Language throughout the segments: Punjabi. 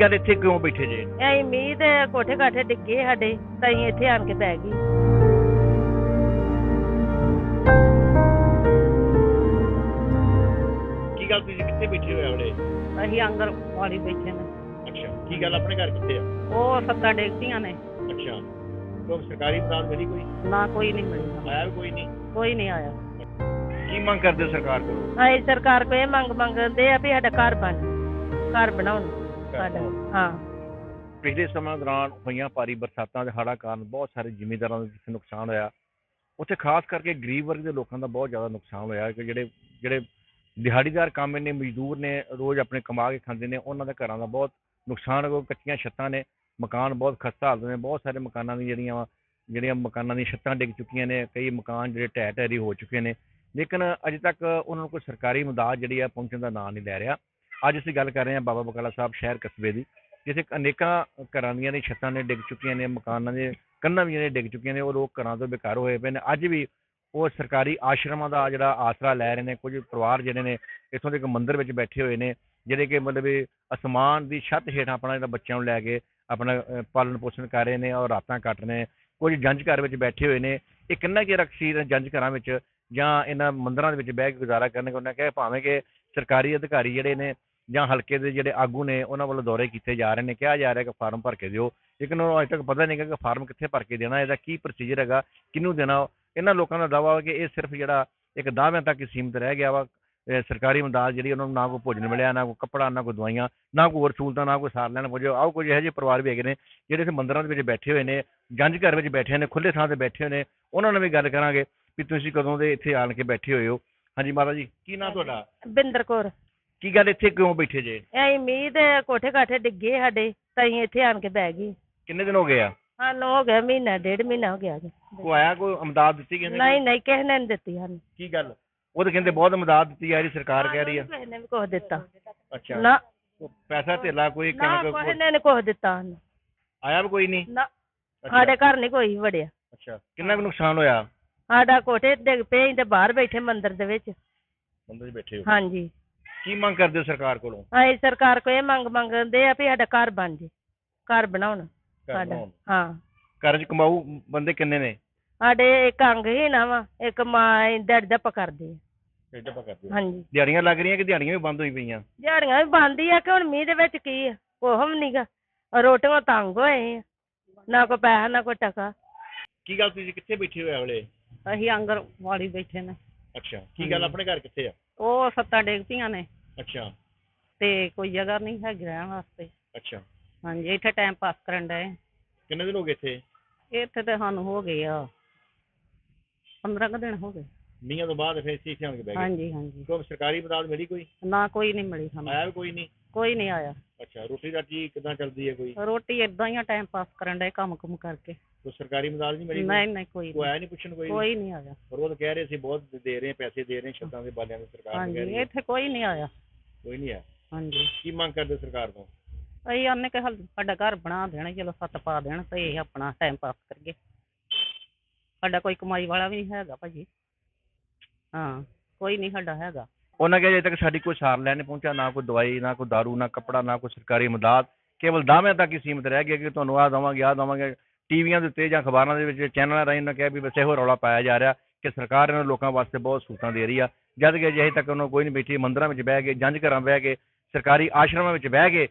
ਕੀ ਗੱਲ ਇੱਥੇ ਕਿਉਂ ਬੈਠੇ ਜੇ? ਐਂ ਮੀਂਹ ਤੇ ਕੋਠੇ ਕਾਠੇ ਡਿੱਗੇ ਸਾਡੇ ਤਾਂ ਅਸੀਂ ਇੱਥੇ ਆਣ ਕੇ ਬਹਿ ਗਏ ਕੀ ਗੱਲ ਤੁਸੀਂ ਕਿੱਥੇ ਬੈਠੇ ਹੋਏ ਆਵਲੇ ਅਸੀਂ ਆਂਗਰ ਵਾਲੀ ਬੈਠੇ ਨੇ। ਅੱਛਾ ਕੀ ਗੱਲ ਆਪਣੇ ਘਰ ਕਿੱਥੇ ਆ? ਉਹ ਸੱਤਾਂ ਡੇਗਦੀਆਂ ਨੇ। ਅੱਛਾ ਕੋਈ ਸਰਕਾਰੀ ਮਦਦ ਮਿਲੀ ਕੋਈ? ਨਾ ਕੋਈ ਨਹੀਂ ਮਿਲੀ ਆਇਆ ਵੀ ਕੋਈ ਨਹੀਂ? ਕੋਈ ਨਹੀਂ ਆਇਆ। ਕੀ ਮੰਗ ਕਰਦੇ ਹੋ ਸਰਕਾਰ ਕੋਲੋਂ? ਅਸੀਂ ਸਰਕਾਰ ਕੋਲ ਇਹ ਮੰਗ ਮੰਗਦੇ ਆ ਵੀ ਸਾਡਾ ਘਰ ਬਣ ਘਰ ਬਣਾਉਣ। ਸਾਡਾ ਹਾਂ। ਪਿਛਲੇ ਸਮਾਂ ਦੌਰਾਨ ਹੋਈਆਂ ਭਾਰੀ ਬਰਸਾਤਾਂ ਦੇ ਹੜ੍ਹਾਂ ਕਾਰਨ ਬਹੁਤ ਸਾਰੇ ਜ਼ਿਮੀਂਦਾਰਾਂ ਦਾ ਜਿੱਥੇ ਨੁਕਸਾਨ ਹੋਇਆ। ਉੱਥੇ ਖਾਸ ਕਰਕੇ ਗਰੀਬ ਵਰਗ ਦੇ ਲੋਕਾਂ ਦਾ ਬਹੁਤ ਜ਼ਿਆਦਾ ਨੁਕਸਾਨ ਹੋਇਆ ਕਿ ਜਿਹੜੇ ਜਿਹੜੇ ਦਿਹਾੜੀਦਾਰ ਕੰਮ ਨੇ ਮਜ਼ਦੂਰ ਨੇ ਰੋਜ਼ ਆਪਣੇ ਕਮਾ ਕੇ ਖਾਂਦੇ ਨੇ ਉਹਨਾਂ ਦੇ ਘਰਾਂ ਦਾ ਬਹੁਤ ਨੁਕਸਾਨ ਹੋ ਕੱਚੀਆਂ ਛੱਤਾਂ ਨੇ ਮਕਾਨ ਬਹੁਤ ਖਸਤਾ ਹਾਲਤ ਨੇ ਬਹੁਤ ਸਾਰੇ ਮਕਾਨਾਂ ਦੀ ਜਿਹੜੀਆਂ ਵਾ ਜਿਹੜੀਆਂ ਮਕਾਨਾਂ ਦੀਆਂ ਛੱਤਾਂ ਡਿੱਗ ਚੁੱਕੀਆਂ ਨੇ ਕਈ ਮਕਾਨ ਜਿਹੜੇ ਢਹਿ ਢੇਰੀ ਹੋ ਚੁੱਕੇ ਨੇ। ਲੇਕਿਨ ਅਜੇ ਤੱਕ ਉਹਨਾਂ ਨੂੰ ਕੋਈ ਸਰਕਾਰੀ ਮਦਦ ਜਿਹੜੀ ਆ ਪਹੁੰਚਣ ਦਾ ਨਾਂ ਨਹੀਂ ਲੈ ਰਿਹਾ। ਅੱਜ ਅਸੀਂ ਗੱਲ ਕਰ ਰਹੇ ਹਾਂ ਬਾਬਾ ਬਕਾਲਾ ਸਾਹਿਬ ਸ਼ਹਿਰ ਕਸਬੇ ਦੀ, ਜਿੱਥੇ ਅਨੇਕਾਂ ਘਰਾਂ ਦੀਆਂ ਨੇ ਛੱਤਾਂ ਨੇ ਡਿੱਗ ਚੁੱਕੀਆਂ ਨੇ, ਮਕਾਨਾਂ ਦੇ, ਕੰਨਾਂ ਵੀ ਜਿਹੜੇ ਡਿੱਗ ਚੁੱਕੀਆਂ ਨੇ ਉਹ ਲੋਕ ਘਰਾਂ ਤੋਂ ਬੇਕਾਰ ਹੋਏ ਪਏ ਨੇ। ਅੱਜ ਵੀ ਉਹ ਸਰਕਾਰੀ ਆਸ਼ਰਮਾਂ ਦਾ ਜਿਹੜਾ ਆਸਰਾ ਲੈ ਰਹੇ ਨੇ, ਕੁਝ ਪਰਿਵਾਰ ਜਿਹੜੇ ਨੇ ਇੱਥੋਂ ਦੇ ਇੱਕ ਮੰਦਿਰ ਵਿੱਚ ਬੈਠੇ ਹੋਏ ਨੇ, ਜਿਹੜੇ ਕਿ ਮਤਲਬ ਵੀ ਅਸਮਾਨ ਦੀ ਛੱਤ ਹੇਠਾਂ ਆਪਣਾ ਜਿਹੜਾ ਬੱਚਿਆਂ ਨੂੰ ਲੈ ਕੇ ਆਪਣਾ ਪਾਲਣ ਪੋਸ਼ਣ ਕਰ ਰਹੇ ਨੇ ਔਰ ਰਾਤਾਂ ਕੱਟ ਰਹੇ ਨੇ। ਕੁਝ ਜੰਜ ਘਰ ਵਿੱਚ ਬੈਠੇ ਹੋਏ ਨੇ। ਇਹ ਕਿੰਨਾ ਕਿ ਰਕਸ਼ੀ ਜੰਜ ਘਰਾਂ ਵਿੱਚ ਜਾਂ ਇਹਨਾਂ ਮੰਦਰਾਂ ਦੇ ਵਿੱਚ ਬਹਿ ਕੇ ਗੁਜ਼ਾਰਾ ਕਰਨਗੇ, ਉਹਨਾਂ ਕਹੇ ਭਾਵੇਂ ਕਿ ਸਰਕਾਰੀ ਅਧਿਕਾਰੀ ਜਿਹੜੇ ਨੇ ਜਾਂ ਹਲਕੇ ਦੇ ਜਿਹੜੇ ਆਗੂ ਨੇ ਉਹਨਾਂ ਵੱਲੋਂ ਦੌਰੇ ਕੀਤੇ ਜਾ ਰਹੇ ਨੇ, ਕਿਹਾ ਜਾ ਰਿਹਾ ਕਿ ਫਾਰਮ ਭਰ ਕੇ ਦਿਓ। ਲੇਕਿਨ ਉਹ ਅਜੇ ਤੱਕ ਪਤਾ ਨਹੀਂ ਕਿ ਫਾਰਮ ਕਿੱਥੇ ਭਰ ਕੇ ਦੇਣਾ, ਇਹਦਾ ਕੀ ਪ੍ਰੋਸੀਜਰ ਹੈਗਾ, ਕਿਹਨੂੰ ਦੇਣਾ। ਇਹਨਾਂ ਲੋਕਾਂ ਦਾ ਦਾਵਾ ਹੈ ਕਿ ਇਹ ਸਿਰਫ ਜਿਹੜਾ ਇੱਕ ਦਾਅਵਿਆਂ ਤੱਕ ਹੀ ਸੀਮਿਤ ਰਹਿ ਗਿਆ ਵਾ। ਸਰਕਾਰੀ ਮਦਦ ਜਿਹੜੀ ਉਹਨਾਂ ਨੂੰ ਨਾ ਕੋਈ ਭੋਜਨ ਮਿਲਿਆ, ਨਾ ਕੋਈ ਕੱਪੜਾ, ਨਾ ਕੋਈ ਦਵਾਈਆਂ, ਨਾ ਕੋਈ ਹੋਰ ਸਹੂਲਤਾਂ, ਨਾ ਕੋਈ ਸਾਰ ਲੈਣ ਪੁੱਜੋ। ਆਓ ਕੁਝ ਇਹੋ ਜਿਹੇ ਪਰਿਵਾਰ ਵੀ ਹੈਗੇ ਨੇ, ਜਿਹੜੇ ਇਸ ਮੰਦਰਾਂ ਦੇ ਵਿੱਚ ਬੈਠੇ ਹੋਏ ਨੇ, ਜੰਝ ਘਰ ਵਿੱਚ ਬੈਠੇ ਨੇ ਖੁੱਲੇ ਥਾਂ ਤੇ ਬੈਠੇ ਹੋਏ ਨੇ। ਉਹਨਾਂ ਨਾਲ ਵੀ ਗੱਲ ਕਰਾਂਗੇ ਵੀ ਤੁਸੀਂ ਕਦੋਂ ਦੇ ਇੱਥੇ ਆਣ ਕੇ ਬੈਠੇ ਹੋਏ ਹੋ। ਹਾਂਜੀ ਮਾਤਾ ਜੀ, ਕੀ ਨਾਂ ਤੁਹਾਡਾ? ਬਿੰਦਰ ਕੌਰ। ਕੀ ਗੱਲ ਇੱਥੇ ਕਿਉਂ ਬੈਠੇ ਜੇ? ਐਂ ਮੀਂਹ ਤੇ ਕੋਠੇ ਕਾਠੇ ਡਿੱਗੇ ਸਾਡੇ ਤਾਂ ਅਸੀਂ ਇੱਥੇ ਆਣ ਕੇ ਬਹਿ ਗਏ। ਕਿੰਨੇ ਦਿਨ ਹੋ ਗਏ ਆ? ਸਾਨੂੰ ਹੋ ਗਿਆ ਮਹੀਨਾ ਡੇਢ ਮਹੀਨਾ ਹੋ ਗਿਆ ਜੀ ਕੋਈ ਆਇਆ ਕੋਈ ਅਮਦਾਦ ਦਿੱਤੀ ਕਹਿੰਦੇ ਨਹੀਂ ਨਹੀਂ ਕਿਸੇ ਨੇ ਨਹੀਂ ਦਿੱਤੀ ਸਾਨੂੰ। ਕੀ ਗੱਲ? ਉਹ ਤਾਂ ਕਹਿੰਦੇ ਬਹੁਤ ਅਮਦਾਦ ਦਿੱਤੀ ਜਾ ਰਹੀ ਸਰਕਾਰ ਕਹਿ ਰਹੀ ਆ। ਕਿਸੇ ਨੇ ਵੀ ਕੁਛ ਦਿੱਤਾ। ਅੱਛਾ। ਨਾ। ਉਹ ਪੈਸਾ ਧੇਲਾ ਕੋਈ ਨਾ ਕਣਕ ਕਿਸੇ ਕੋਈ- ਨੇ ਨੀ ਕੁਛ ਦਿੱਤਾ ਸਾਨੂੰ। ਆਇਆ ਵੀ ਕੋਈ ਨਹੀਂ ਨਾ। ਸਾਡੇ ਘਰ ਨਹੀਂ ਕੋਈ ਵੜਿਆ। ਅੱਛਾ। ਕਿੰਨਾ ਕੁ ਨੁਕਸਾਨ ਹੋਇਆ? ਸਾਡਾ ਕੋਠੇ ਡਿੱਗ ਪਏ ਅਸੀਂ ਤੇ ਬਾਹਰ ਬੈਠੇ ਮੰਦਿਰ ਦੇ ਵਿੱਚ। ਬੰਦੇ ਜੀ ਬੈਠੇ ਹੋ। ਹਾਂਜੀ। ਕੀ ਮੰਗ ਕਰਦੇ ਹੋ ਸਰਕਾਰ ਕੋਲੋਂ? ਅਸੀਂ ਸਰਕਾਰ ਕੋਲ ਇਹ ਮੰਗ ਮੰਗਦੇ ਆ ਵੀ ਸਾਡਾ ਘਰ ਬਣ ਜੇ ਘਰ ਬਣਾਉਣ ਘਰ ਸਾਡਾ ਬਣਾਉਣ। ਹਾਂ। ਕਮਾਊ ਬੰਦੇ ਕਿੰਨੇ ਨੇ? ਸਾਡੇ ਇੱਕ ਅੰਗ ਹੀ ਨਾ ਵਾ ਇੱਕ ਮਾਂ ਦਰਦ ਦਾ ਪਕੜਦੇ ਆ। ਕਿੱਦਾਂ ਪਾ ਕਰਦੇ ਹੋ? ਹਾਂਜੀ। ਦਿਹਾੜੀਆਂ ਲੱਗ ਰਹੀਆਂ ਕਿ ਦਿਹਾੜੀਆਂ ਵੀ ਬੰਦ ਹੋਈ ਪਈਆਂ? ਦਿਹਾੜੀਆਂ ਵੀ ਬੰਦ ਹੀ ਆ ਕਿ ਹੁਣ ਮੀਂਹ ਦੇ ਵਿੱਚ ਕੀ ਆ ਕੋਹ ਵੀ ਨਹੀਂਗਾ ਰੋਟੀਆਂ ਤੰਗ ਹੋਏ ਆ ਨਾ ਕੋਈ ਪੈਸਾ ਨਾ ਕੋਈ ਟਕਾ। ਕੀ ਗੱਲ ਤੁਸੀਂ ਕਿੱਥੇ ਬੈਠੇ ਹੋਏ ਆਵਲੇ ਅਸੀਂ ਆਂਗਰ ਵਾਲੀ ਬੈਠੇ ਨੇ। ਅੱਛਾ ਕੀ ਗੱਲ ਆਪਣੇ ਘਰ ਕਿੱਥੇ ਆ? ਉਹ ਸੱਤਾਂ ਡੇਗਦੀਆਂ ਨੇ। ਅੱਛਾ। ਤੇ ਕੋਈ ਜਗ੍ਹਾ ਨਹੀਂ ਹੈਗੀ ਰਹਿਣ ਵਾਸਤੇ। ਅੱਛਾ। ਹਾਂਜੀ ਇੱਥੇ ਟਾਈਮ ਪਾਸ ਕਰਨ ਡਏ। ਕਿੰਨੇ ਦਿਨ ਹੋ ਗਏ ਇੱਥੇ? ਇੱਥੇ ਤੇ ਸਾਨੂੰ ਹੋ ਗਏ ਆ 15 ਕੁ ਦਿਨ ਹੋ ਗਏ। ਮੀਆਂ ਤੋਂ ਬਾਅਦ ਫਿਰ ਇੱਥੇ ਆਣ ਕੇ ਬਹਿ ਗਏ ਹਾਂਜੀ ਹਾਂਜੀ। ਕੋਈ ਸਰਕਾਰੀ ਮਦਦ ਮਿਲੀ ਕੋਈ? ਨਾ ਕੋਈ ਨਹੀਂ ਮਿਲੀ ਸਾਨੂੰ। ਆਇਆ ਵੀ ਕੋਈ ਨਹੀਂ? ਕੋਈ ਨਹੀਂ ਆਇਆ। ਅੱਛਾ ਰੋਟੀ ਰਾਟੀ ਕਿਦਾਂ ਚੱਲਦੀ ਹੈ ਕੋਈ? ਰੋਟੀ ਇਦਾਂ ਹੀ ਆ ਟਾਈਮ ਪਾਸ ਕਰਨ ਡਏ ਕੰਮ ਕੁਮ ਕਰਕੇ। ਕੋਈ ਸਰਕਾਰੀ ਮਦਦ ਨਹੀਂ ਮਿਲੀ? ਨਹੀਂ ਨਹੀਂ ਕੋਈ ਕੋਈ ਨਹੀਂ ਆਇਆ ਨਹੀਂ। ਪੁੱਛਣ ਕੋਈ? ਕੋਈ ਨਹੀਂ ਆਇਆ। ਪਰ ਉਹ ਤਾਂ ਕਹਿ ਰਹੇ ਸੀ ਬਹੁਤ ਦੇ ਰਹੇ ਪੈਸੇ ਦੇ ਰਹੇ ਛੱਤਾਂ ਦੇ ਬਾਲਿਆਂ ਦੀ ਸਰਕਾਰ ਨੂੰ ਕਹਿ ਰਹੀ ਹਾਂਜੀ ਹੈ। ਇੱਥੇ ਕੋਈ ਨਹੀਂ ਆਇਆ। ਕੋਈ ਨਹੀਂ ਹੈ ਹਾਂਜੀ। ਕੀ ਮੰਗ ਕਰਦੇ ਸਰਕਾਰ ਤੋਂ? ਅਸੀਂ ਆਨੇ ਕਿ ਹਲ ਸਾਡਾ ਘਰ ਬਣਾ ਦੇਣ ਚਲੋ ਸੱਤ ਪਾ ਦੇਣ ਤੇ ਇਹ ਆਪਣਾ ਟਾਈਮ ਪਾਸ ਕਰੀਏ। ਸਾਡਾ ਕੋਈ ਕਮਾਈ ਵਾਲਾ ਵੀ ਨਹੀਂ ਹੈਗਾ ਭਾਜੀ। ਹਾਂ ਕੋਈ ਨਹੀਂ ਸਾਡਾ ਹੈਗਾ। ਉਹਨਾਂ ਕਿਹਾ ਅਜੇ ਤੱਕ ਸਾਡੀ ਕੋਈ ਸਾਰ ਲੈਣ ਨਹੀਂ ਪਹੁੰਚਾ ਨਾ ਕੋਈ ਦਵਾਈ, ਨਾ ਕੋਈ ਦਾਰੂ, ਨਾ ਕੱਪੜਾ, ਨਾ ਕੋਈ ਸਰਕਾਰੀ ਮਦਦ, ਕੇਵਲ ਦਾਅਵਿਆਂ ਤੱਕ ਹੀ ਸੀਮਿਤ ਰਹਿ ਗਿਆ ਕਿ ਤੁਹਾਨੂੰ ਆਹ ਦੇਵਾਂਗੇ ਆਹ ਦੇਵਾਂਗੇ। ਟੀਵੀਆਂ ਦੇ ਉੱਤੇ ਜਾਂ ਅਖਬਾਰਾਂ ਦੇ ਵਿੱਚ, ਚੈਨਲਾਂ ਰਾਹੀਂ ਉਹਨਾਂ ਕਿਹਾ ਵੀ ਬਸ ਇਹੋ ਰੌਲਾ ਪਾਇਆ ਜਾ ਰਿਹਾ ਕਿ ਸਰਕਾਰ ਇਹਨਾਂ ਲੋਕਾਂ ਵਾਸਤੇ ਬਹੁਤ ਸਹੂਲਤਾਂ ਦੇ ਰਹੀ ਆ। ਜਦ ਕਿ ਅਜੇ ਤੱਕ ਉਹਨਾਂ ਕੋਈ ਨਹੀਂ ਬੈਠੀ, ਮੰਦਰਾਂ ਵਿੱਚ ਬਹਿ ਕੇ, ਜੰਝ ਘਰਾਂ ਬਹਿ ਕੇ, ਸਰਕਾਰੀ ਆਸ਼ਰਮਾਂ ਵਿੱਚ ਬਹਿ ਕੇ,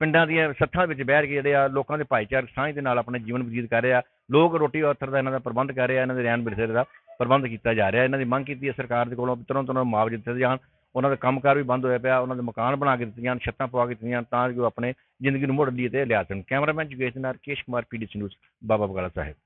ਪਿੰਡਾਂ ਦੀਆਂ ਸੱਥਾਂ ਵਿੱਚ ਬਹਿ ਕੇ ਜਿਹੜੇ ਆ ਲੋਕਾਂ ਦੇ ਭਾਈਚਾਰਕ ਸਾਂਝ ਦੇ ਨਾਲ ਆਪਣਾ ਜੀਵਨ ਬਤੀਤ ਕਰ ਰਿਹਾ। ਲੋਕ ਰੋਟੀ ਆਥਰ ਦਾ ਇਹਨਾਂ ਦਾ ਪ੍ਰਬੰਧ ਕਰ ਰਹੇ ਆ ਇਹਨਾਂ ਦੇ ਰਹਿਣ ਬਿਰਸੇ ਦਾ। ਪ੍ਰਬੰਧ ਕੀਤਾ ਜਾ ਰਿਹਾ। ਇਹਨਾਂ ਦੀ ਮੰਗ ਕੀਤੀ ਹੈ ਸਰਕਾਰ ਦੇ ਕੋਲੋਂ ਵੀ ਤੁਰੰਤ ਉਹਨਾਂ ਨੂੰ ਮੁਆਵਜ਼ੇ ਦਿੱਤੇ ਜਾਣ। ਉਹਨਾਂ ਦਾ ਕੰਮਕਾਰ ਵੀ ਬੰਦ ਹੋਇਆ ਪਿਆ। ਉਹਨਾਂ ਦੇ ਮਕਾਨ ਬਣਾ ਕੇ ਦਿੱਤੇ ਜਾਣ, ਛੱਤਾਂ ਪਵਾ ਕੇ ਦਿੱਤੀਆਂ ਜਾਣ ਤਾਂ ਜੋ ਆਪਣੇ ਜ਼ਿੰਦਗੀ ਨੂੰ ਮੁੜ ਲਈ ਤੇ ਲਿਆ ਸਕਣ। ਕੈਮਰਾਮੈਨ ਜੁਗੇਸ਼ ਨਾਲ ਕੇਸ਼ ਕੁਮਾਰ ਪੀਡੀਸੀ ਨਿਊਜ਼, ਬਾਬਾ ਬਗਾਲਾ ਸਾਹਿਬ।